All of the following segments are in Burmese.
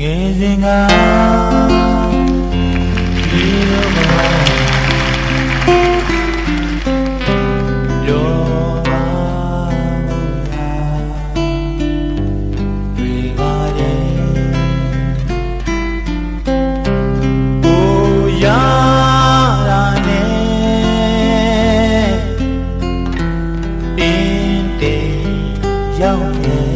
ငယ်စဉ်ကဒီလိုပါရောပါတွေ့ပါတယ်ကိုရတာနဲ့အင်းတေရောက်နေ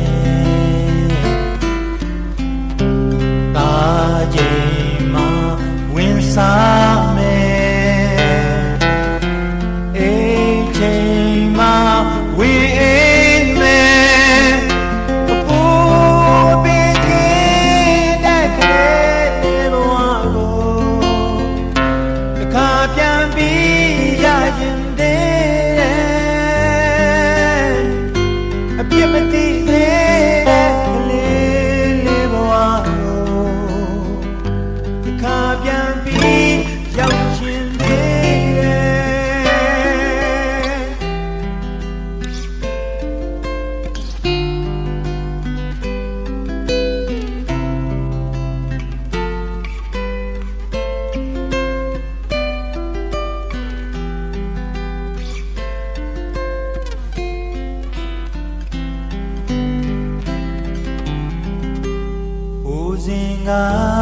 啊。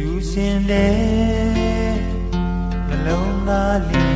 ယူစင်လေနှလုံးသားလေး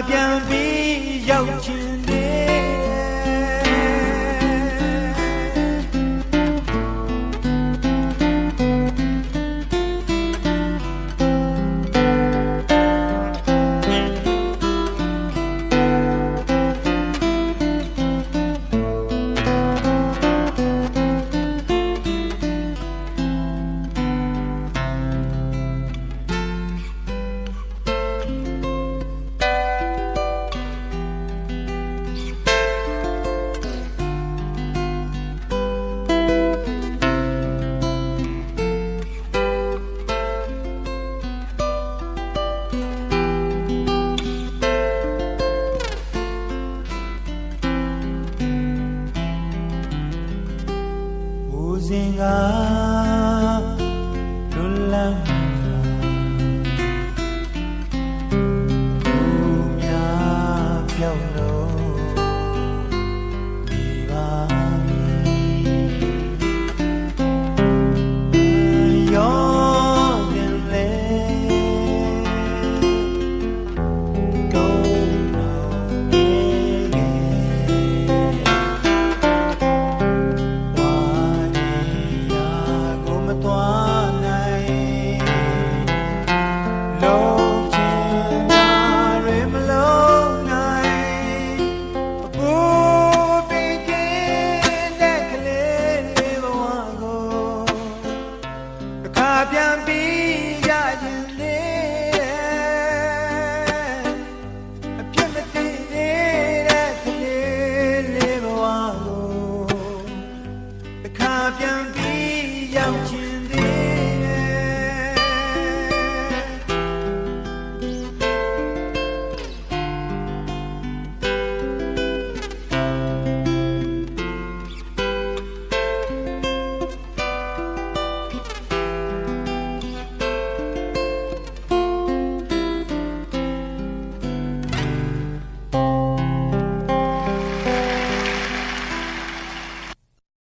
bien vivre. losing.